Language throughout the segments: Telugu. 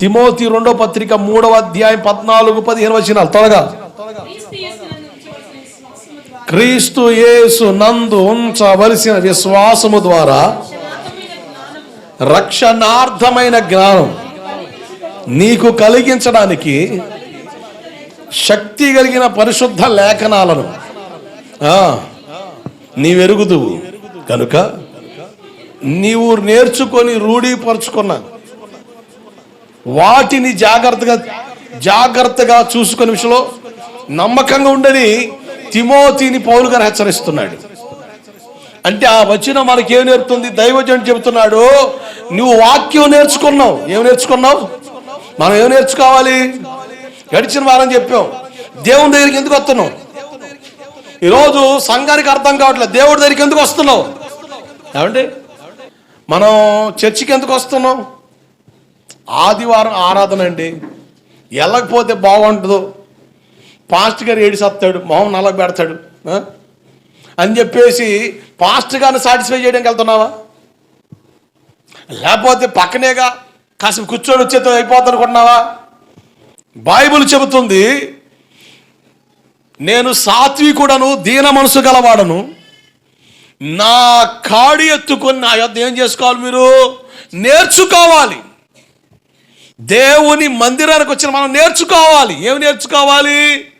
తిమోతి రెండో పత్రిక మూడవ అధ్యాయం పద్నాలుగు పదిహేను వచ్చినాలు త్వరగా. క్రీస్తు యేసు నందు ఉంచవలసిన విశ్వాసము ద్వారా రక్షణార్థమైన జ్ఞానం నీకు కలిగించడానికి శక్తి కలిగిన పరిశుద్ధ లేఖనాలను నీవెరుగుదువు. కనుక నీవు నేర్చుకొని రూఢీపరుచుకున్న వాటిని జాగ్రత్తగా జాగ్రత్తగా చూసుకునే విషయంలో నమ్మకంగా ఉండని తిమోతిని పౌలు గారు హెచ్చరిస్తున్నాడు. అంటే ఆ వచ్చిన మనకి ఏం నేర్పుతుంది? దైవజనుడు చెబుతున్నాడు నువ్వు వాక్యం నేర్చుకున్నావు. ఏం నేర్చుకున్నావు? మనం ఏం నేర్చుకోవాలి? గడిచిన వారం చెప్పాం దేవుని దగ్గరికి ఎందుకు వస్తున్నావు? ఈరోజు సంఘానికి అర్థం కావట్లేదు దేవుడి దగ్గరికి ఎందుకు వస్తున్నావు? ఏమండి? మనం చర్చికి ఎందుకు వస్తున్నాం? ఆదివారం ఆరాధన అండి. వెళ్ళకపోతే బాగుంటుందో. పాస్ట్ గారు ఏడిసేస్తాడు మొహం నల్లగా పెడతాడు అని చెప్పేసి పాస్ట్ గారిని సాటిస్ఫై చేయడానికి వెళ్తున్నావా? లేకపోతే పక్కనేగా కాసేపు కూర్చొని వచ్చేతో అయిపోతాను అనుకుంటున్నావా బైబిల్ చెబుతుంది నేను సాత్వికుడను దీన మనసు గలవాడను. నా కాడి ఎత్తుకొని నా యొద్ ఏం చేసుకోవాలి మీరు? నేర్చుకోవాలి. దేవుని మందిరానికి వచ్చిన మనం నేర్చుకోవాలి. ఏమి నేర్చుకోవాలి?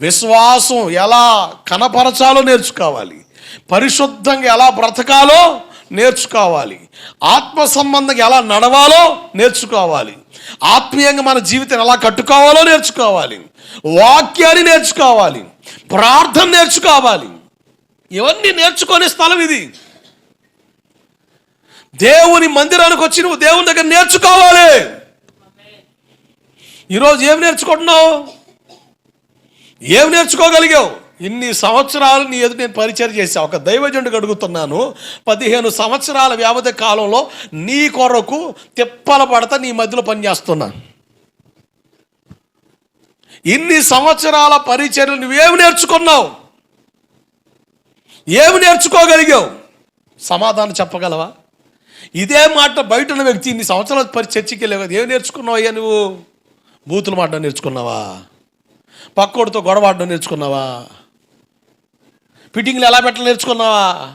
విశ్వాసం ఎలా కనపరచాలో నేర్చుకోవాలి. పరిశుద్ధంగా ఎలా బ్రతకాలో నేర్చుకోవాలి. ఆత్మ సంబంధంగా ఎలా నడవాలో నేర్చుకోవాలి. ఆత్మీయంగా మన జీవితం ఎలా కట్టుకోవాలో నేర్చుకోవాలి. వాక్యాన్ని నేర్చుకోవాలి. ప్రార్థన నేర్చుకోవాలి. ఇవన్నీ నేర్చుకునే స్థలం ఇది. దేవుని మందిరానికి వచ్చి నువ్వు దేవుని దగ్గర నేర్చుకోవాలి. ఈరోజు ఏం నేర్చుకుంటున్నావు? ఏం నేర్చుకోగలిగావు? ఇన్ని సంవత్సరాలు నీ ఎదుట నేను పరిచయం చేశా. ఒక దైవజనుడికి అడుగుతున్నాను పదిహేను సంవత్సరాల వ్యవధి కాలంలో నీ కొరకు తిప్పల పడతా నీ మధ్యలో పనిచేస్తున్నా. ఇన్ని సంవత్సరాల పరిచర్లు నువ్వేమి నేర్చుకున్నావు? ఏమి నేర్చుకోగలిగావు? సమాధానం చెప్పగలవా? ఇదే మాట బయట ఉన్న వ్యక్తి ఇన్ని సంవత్సరాల పరి చర్చికి వెళ్ళావు కదా ఏం నేర్చుకున్నావు అయ్యా నువ్వు? బూతులు మాడడం నేర్చుకున్నావా? పక్కోడితో గొడవాడడం నేర్చుకున్నావా? ఫిట్టింగ్లు ఎలా పెట్టాలి నేర్చుకున్నావా?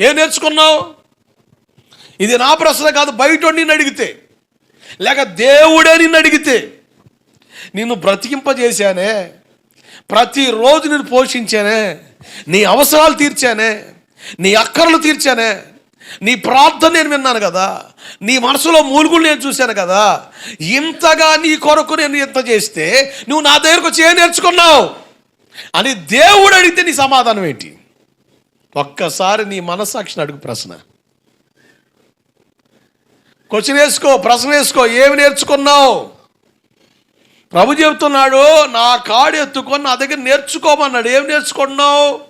ఏం నేర్చుకున్నావు? ఇది నా ప్రశ్న కాదు బయట నిన్ను అడిగితే. లేక దేవుడే నిన్ను అడిగితే. నిన్ను బ్రతికింపజేశానే. ప్రతిరోజు నేను పోషించానే. నీ అవసరాలు తీర్చానే. నీ అక్కర్లు తీర్చానే. నీ ప్రార్థన నేను విన్నాను కదా. నీ మనసులో మూలుగులు నేను చూశాను కదా. ఇంతగా నీ కొరకు నేను ఇంత చేస్తే నువ్వు నా దగ్గరకు చేయ నేర్చుకున్నావు. అని దేవుడు అడిగితే నీ సమాధానం ఏంటి? ఒక్కసారి నీ మనస్సాక్షిని అడుగు ప్రశ్న. క్వశ్చన్ వేసుకో ప్రశ్న వేసుకో ఏమి నేర్చుకున్నావు? ప్రభు చెబుతున్నాడు నా కాడు ఎత్తుకొని నా దగ్గర నేర్చుకోమన్నాడు. ఏం నేర్చుకున్నావు?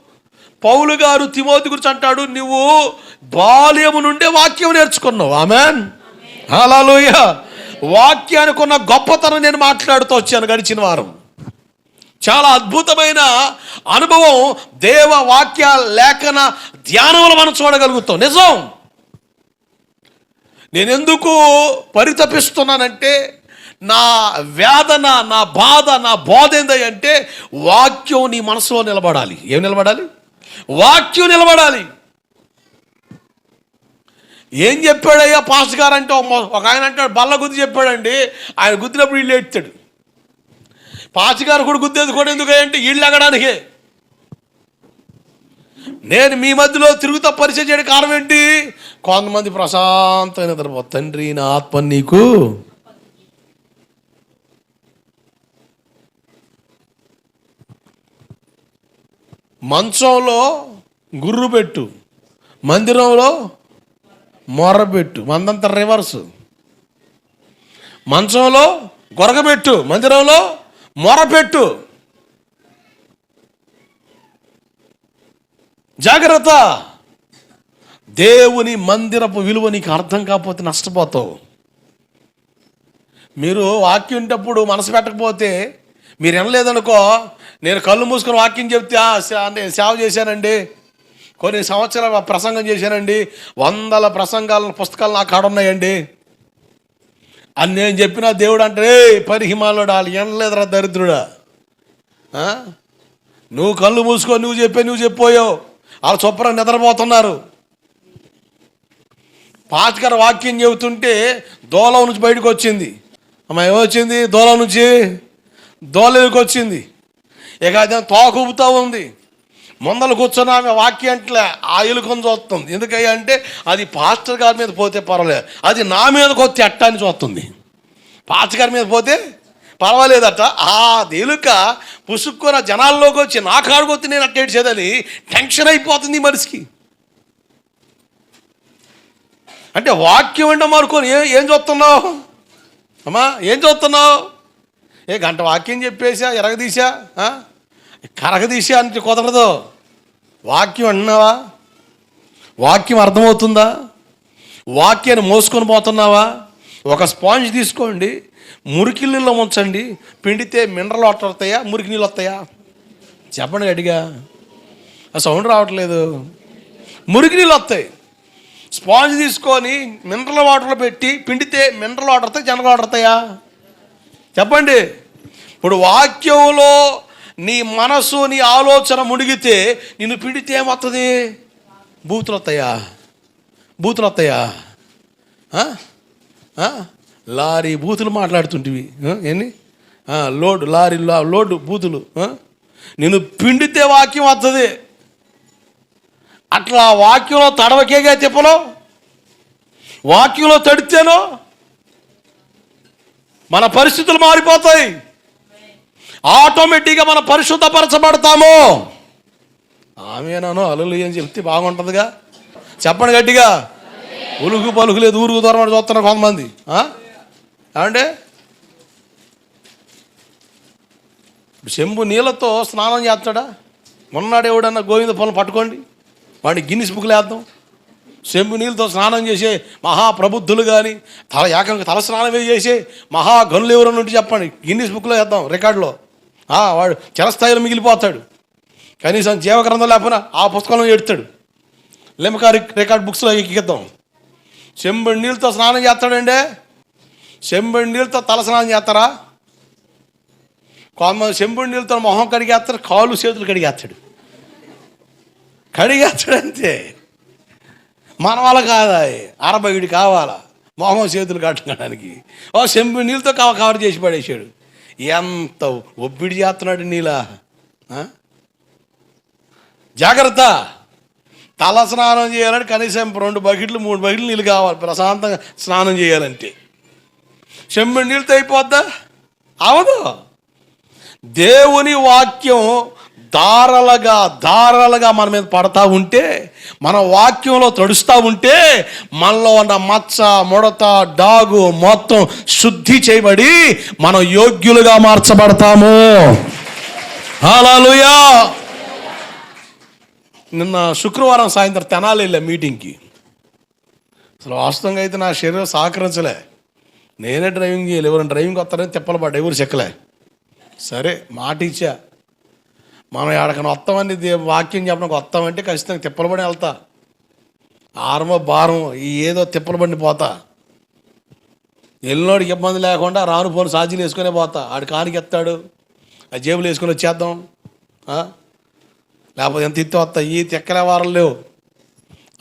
పౌలు గారు తిమోతి గురించి అంటాడు నువ్వు బాల్యము నుండే వాక్యం నేర్చుకున్నావు. ఆమెన్. అలాలోయ వాక్యానికి ఉన్న గొప్పతనం నేను మాట్లాడుతూ వచ్చాను గడిచిన వారం. చాలా అద్భుతమైన అనుభవం దేవ వాక్య లేఖన ధ్యానంలో మనం చూడగలుగుతాం. నిజం. నేను ఎందుకు పరితపిస్తున్నానంటే నా వేదన నా బాధ నా బోధ ఏందంటే వాక్యం నీ మనసులో నిలబడాలి. ఏం నిలబడాలి? వాక్యం నిలబడాలి. ఏం చెప్పాడయ్యా? పాస్ గారు అంటే ఒక ఆయన అంటాడు బల్ల గుద్ది చెప్పాడండి. ఆయన గుద్దినప్పుడు వీళ్ళు ఎత్తాడు పాస్ గారు కూడా గుద్దేది కూడా ఎందుకు అంటే వీళ్ళు ఎగడానికే నేను మీ మధ్యలో తిరుగుతా పరిచయం చేయడం కారణం ఏంటి? కొంతమంది ప్రశాంతమైన తర్వాత తండ్రి నా ఆత్మ నీకు మంచంలో గుర్రు పెట్టు మందిరంలో మొర్ర పెట్టు రివర్స్ మంచంలో గొరగబెట్టు మందిరంలో మొర పెట్టు. జాగ్రత్త. దేవుని మందిరపు విలువ నీకు అర్థం కాకపోతే నష్టపోతావు. మీరు వాక్యం ఉంటప్పుడు మనసు పెట్టకపోతే మీరు వినలేదనుకో నేను కళ్ళు మూసుకొని వాక్యం చెప్తే సే- నేను సేవ చేశానండి. కొన్ని సంవత్సరాల ప్రసంగం చేశానండి. వందల ప్రసంగాల పుస్తకాలు నా కాడ ఉన్నాయండి. అని నేను చెప్పిన దేవుడు అంటే "ఏ పరిహిమాలోడు వాళ్ళు వినలేదురా దరిద్రుడా. నువ్వు కళ్ళు మూసుకో నువ్వు చెప్పే నువ్వు చెప్పిపోయావు. వాళ్ళు శుభ్రం నిద్రపోతున్నారు. పాతికర వాక్యం చెబుతుంటే దోలం నుంచి బయటకు వచ్చింది. అమ్మ ఏమొచ్చింది దోలం నుంచి? దోలకి వచ్చింది ఇక అది తోకూపుతూ ఉంది. ముందలు కూర్చొని ఆమె వాక్యం అంటే ఆయిల్ కొని చూస్తుంది. ఎందుకయ్యా అంటే అది పాస్టర్ గారి మీద పోతే పర్వాలేదు. అది నా మీదకి వచ్చి ఎట్ట అని చూస్తుంది. పాస్టర్ గారి మీద పోతే పర్వాలేదట. ఆ ఎలుక పుసుక్కున జనాల్లోకి వచ్చి నా కాడుకు వచ్చి నేను అట్టేసేదని టెన్షన్ అయిపోతుంది మనిషికి. అంటే వాక్యం అంటే మరుకొని ఏం ఏం చూస్తున్నావు? అమ్మా ఏం చూస్తున్నావు? ఏ గంట వాక్యం చెప్పేసా ఎరగదీశా? కరగదీశా అంటే కుదరదు. వాక్యం అన్నావా వాక్యం అర్థమవుతుందా? వాక్యాన్ని మోసుకొని పోతున్నావా? ఒక స్పాంజ్ తీసుకోండి మురికి నీళ్ళలో ఉంచండి పిండితే మినరల్ వాటర్ వస్తాయా మురికి నీళ్ళు వస్తాయా? చెప్పండి గడిగా ఆ సౌండ్ రావట్లేదు. మురికి నీళ్ళు వస్తాయి. స్పాంజ్ తీసుకొని మినరల్ వాటర్లో పెట్టి పిండితే మినరల్ వాటర్ వస్తాయి జనరల్ వాటర్ వస్తాయా? చెప్పండి. ఇప్పుడు వాక్యంలో నీ మనసు నీ ఆలోచన మునిగితే నిన్ను పిండితే ఏమవుతుంది బూతులు వస్తాయా బూతులు వస్తాయా లారీ బూతులు మాట్లాడుతుంటివి. ఆ? ఏంది? లోడ్ లారీ లోడ్ బూతులు. నిన్ను పిండితే వాక్యం వస్తుంది అట్లా వాక్యంలో తడవకేగా తిప్పలో? వాక్యంలో తడితేనో? మన పరిస్థితులు మారిపోతాయి. ఆటోమేటిక్గా మనం పరిశుద్ధపరచబడతాము. ఆమెనాను అలలు అని చెప్తే బాగుంటుందిగా. చెప్పండి గట్టిగా. ఉలుగు పలుకు లేదు ఊరుకు దూరం చూస్తున్నారు కొంతమంది. ఏమంటే చెంబు నీళ్ళతో స్నానం చేస్తాడా? మొన్నాడు ఎవడన్నా గోవింద పొలం పట్టుకోండి. వాడిని గిన్నిస్ బుక్లు వేద్దాం. చెంబు నీళ్ళతో స్నానం చేసే మహాప్రబుద్ధులు కానీ తల ఏకంగా తల స్నానమే చేసే మహాగనులు ఎవరన్నా ఉంటే చెప్పండి. గిన్నిస్ బుక్లో వేద్దాం రికార్డులో వాడు చిరస్థాయిలో మిగిలిపోతాడు. కనీసం జీవగ్రంథం లేకపోయినా ఆ పుస్తకంలో ఎడతాడు. లెమకా రికార్డ్ బుక్స్లో ఎక్కిద్దాం. చెంబడి నీళ్ళతో స్నానం చేస్తాడండి. చెంబడి నీళ్ళతో తల స్నానం చేస్తారా? కొంతమంది చెంబడి నీళ్ళతో మొహం కడిగేస్తారు కాళ్ళు చేతులు కడిగేస్తాడు. కడిగేస్తాడు అంతే మన వాళ్ళ కాదా అరవై ఇడి కావాలా? మొహం చేతులు కట్టడానికి ఓ చెంబు నీళ్ళతో కవ కవర్ చేసి పడేసాడు ఎంత ఒబ్బిడి చేస్తున్నాడు నీలా? జాగ్రత్త. తల స్నానం చేయాలంటే కనీసం రెండు బకెట్లు మూడు బకెట్లు నీళ్ళు కావాలి. ప్రశాంతంగా స్నానం చేయాలంటే. చెంబు నీళ్ళతో అయిపోద్దా? అవదు దేవుని వాక్యం దారలుగా దారలుగా మన మీద పడతా ఉంటే మన వాక్యంలో తడుస్తూ ఉంటే మనలో ఉన్న మచ్చ ముడత డాగు మొత్తం శుద్ధి చేయబడి మనం యోగ్యులుగా మార్చబడతాము. హల్లెలూయా. నిన్న శుక్రవారం సాయంత్రం తెనాలి వెళ్ళా మీటింగ్కి. అసలు వాస్తవంగా అయితే నా శరీరం సహకరించలే. నేనే డ్రైవింగ్ చేయాలి. ఎవరైనా డ్రైవింగ్ వస్తారని తిప్పలు పడ్డా ఎవరు చెక్కలే సరే మాట ఇచ్చా. మనం ఎక్కడికైనా వస్తామని వాక్యం చెప్పడానికి వస్తామంటే ఖచ్చితంగా తిప్పలు పడి వెళ్తా. ఆరమో భారం ఏదో తిప్పలు పడి పోతా. వెళ్ళినోడికి ఇబ్బంది లేకుండా రాను పోను సాజీలు వేసుకునే పోతా. ఆడు కానికి ఎత్తాడు. ఆ జేబులు వేసుకొని వచ్చేద్దాం. లేకపోతే ఎంత ఇత్తే వస్తా ఈ తిక్కలే వారం లేవు.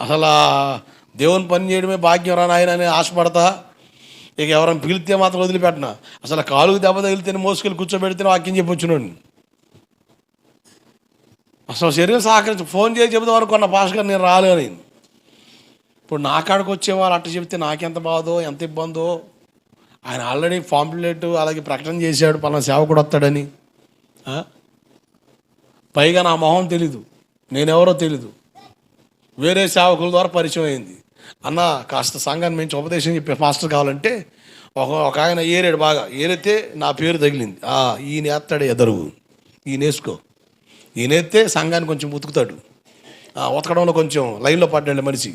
అసలు దేవుని పని చేయడమే భాగ్యం రా నాయన అని ఆశపడతా. ఇక ఎవరైనా పిలిస్తే మాత్రం వదిలిపెట్టిన. అసలు కాలుకు దెబ్బ తగిలితేనే మోసుకెళ్ళి కూర్చోబెడితేనే వాక్యం చెప్పొచ్చునండి అసలు శరీరం సహకరించి ఫోన్ చేసి చెబుదాం అనుకున్న గారు నేను రాలేని. ఇప్పుడు నా కాడికి వచ్చేవాళ్ళు అట్ట చెప్తే నాకెంత బాధో ఎంత ఇబ్బందో? ఆయన ఆల్రెడీ పాంప్లెట్ అలాగే ప్రకటన చేశాడు పలానా సేవకుడు వస్తాడని. పైగా నా మొహం తెలీదు. నేనెవరో తెలీదు. వేరే సేవకుల ద్వారా పరిచయం అయింది. అన్న కాస్త సంఘాన్ని మంచి ఉపదేశం చెప్పే మాస్టర్ కావాలంటే ఒక ఒక ఆయన ఏరాడు బాగా. ఏరైతే నా పేరు తగిలింది. ఈయన ఎత్తాడు ఎదరు ఈయన వేసుకో ఈయన సంఘాన్ని కొంచెం ఉతుకుతాడు. ఉతకడంలో కొంచెం లైన్లో పడ్డాడు మనిషి.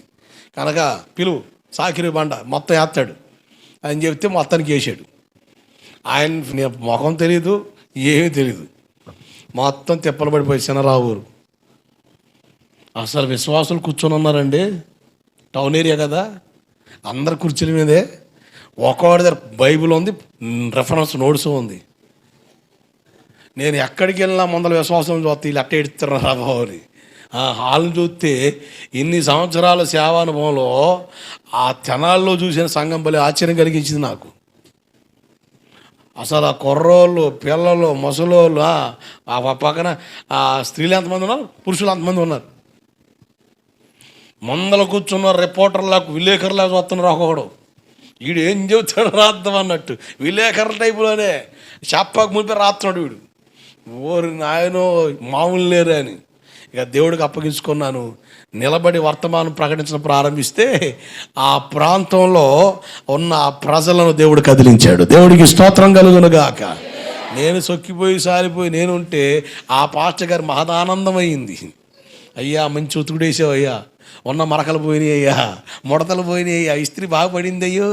కనుక పిలువు సాకిరి బండ మొత్తం వేస్తాడు. అని చెప్తే మొత్తానికి వేసాడు ఆయన ముఖం తెలియదు ఏమీ తెలియదు మొత్తం తిప్పలు పడిపోయి చిన్నరావురు అసలు విశ్వాసులు కూర్చొని ఉన్నారండి. టౌన్ ఏరియా కదా. అందరు కుర్చీల మీదే ఒక్కొక్కడి దగ్గర బైబిల్ ఉంది రెఫరెన్స్ నోట్స్ ఉంది. నేను ఎక్కడికి వెళ్ళినా ముందల విశ్వాసం చూస్తే వీళ్ళు అట్ట ఎడుతున్నారు బాబు అని ఆ హాల్ని చూస్తే ఇన్ని సంవత్సరాల సేవానుభవంలో ఆ తెనాల్లో చూసిన సంఘం బలి ఆశ్చర్యం కలిగించింది నాకు. అసలు ఆ కుర్రోళ్ళు పిల్లలు ముసలోళ్ళు ఆ పక్కన ఆ స్త్రీలు ఎంతమంది ఉన్నారు? పురుషులు ఎంతమంది ఉన్నారు? ముందల కూర్చున్న రిపోర్టర్లకు విలేకరులా చూస్తున్నారు ఒక్కొక్కడు వీడు ఏం చెబుతాడు రాద్దాం అన్నట్టు. విలేకరుల టైపులోనే చెప్పకు మునిపి రాస్తున్నాడు వీడు. ఓరి నాయనో మామూలు లేరు అని. ఇక దేవుడికి అప్పగించుకున్నాను. నిలబడి వర్తమానం ప్రకటించడం ప్రారంభిస్తే ఆ ప్రాంతంలో ఉన్న ఆ ప్రజలను దేవుడు కదిలించాడు. దేవుడికి స్తోత్రం కలుగునుగాక. నేను సొక్కిపోయి సారిపోయి నేను ఉంటే ఆ పాస్టర్ గారి మహదానందమైంది అయ్యా మంచి ఉతుకుడేసావు అయ్యా ఉన్న మరకలు పోయినాయ్యా ముడతలు పోయినాయ్యా ఇస్త్రీ బాగా అయ్యో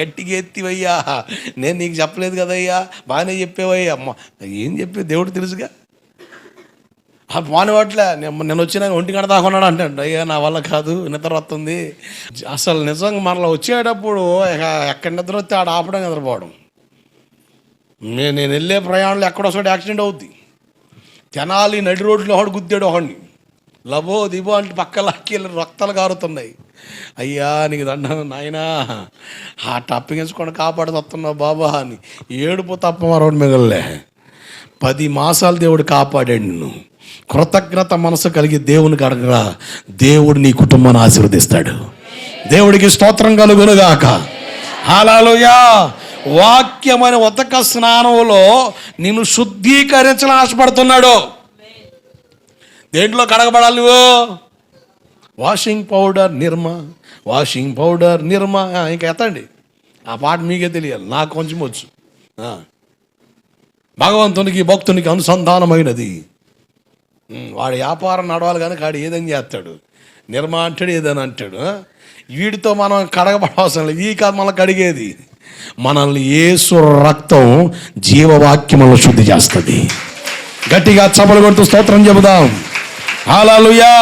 గట్టిగా ఎత్తివయ్యా. నేను నీకు చెప్పలేదు కదయ్యా బాగానే చెప్పేవయ్యా. అమ్మ ఏం చెప్పే దేవుడు తెలుసుగా? ఆ మానవట్లే నేను వచ్చిన ఒంటి గంట దాకా ఉన్నాడు అంటాడు. అయ్యా నా వల్ల కాదు నిద్ర వస్తుంది. అసలు నిజంగా మరలా వచ్చేటప్పుడు ఎక్కడ నిద్ర వస్తే ఆడ ఆపడం నిద్రపోవడం. నేను నేను వెళ్ళే ప్రయాణంలో ఎక్కడొస్తాడు యాక్సిడెంట్ అవుద్ది. తెనాలి నడి రోడ్లో ఒకడు గుద్దాడు ఒకడిని. లబో దిబో అంటే పక్కలాక్కి రక్తాలు కారుతున్నాయి. అయ్యా నీకు దండం నాయనా ఆ టప్పించుకొని కాపాడు వస్తున్నావు బాబా అని. ఏడుపు తప్ప మరొకటి మిగల్లే. పది మాసాలు దేవుడు కాపాడాడు నిన్ను. కృతజ్ఞత మనసు కలిగి దేవునికి అడగరా దేవుడు నీ కుటుంబాన్ని ఆశీర్వదిస్తాడు. దేవుడికి స్తోత్రం కలుగునుగాక. హాలలుయా వాక్యమైన ఉతక స్నానంలో నిన్ను శుద్ధీకరించాలని ఆశపడుతున్నాడు. దేంట్లో కడగబడాలి నువ్వు? Washing powder Nirma washing powder Nirma. ఇంకా ఎత్తండి. ఆ పాట మీకే తెలియాలి నాకు కొంచెం వచ్చు. భగవంతునికి భక్తునికి అనుసంధానమైనది. వాడు వాడి వ్యాపారం నడవాలి కానీ కాడు ఏదని చేస్తాడు. నిర్మ అంటాడు ఏదని అంటాడు వీడితో మనం కడగబడవసరం లేదు. ఈ కాదు మనల్ని కడిగేది మనల్ని ఏసు రక్తం జీవవాక్యములను శుద్ధి చేస్తుంది. గట్టిగా చపలు కొడుతూ స్తోత్రం చెబుదాం. హాలూయా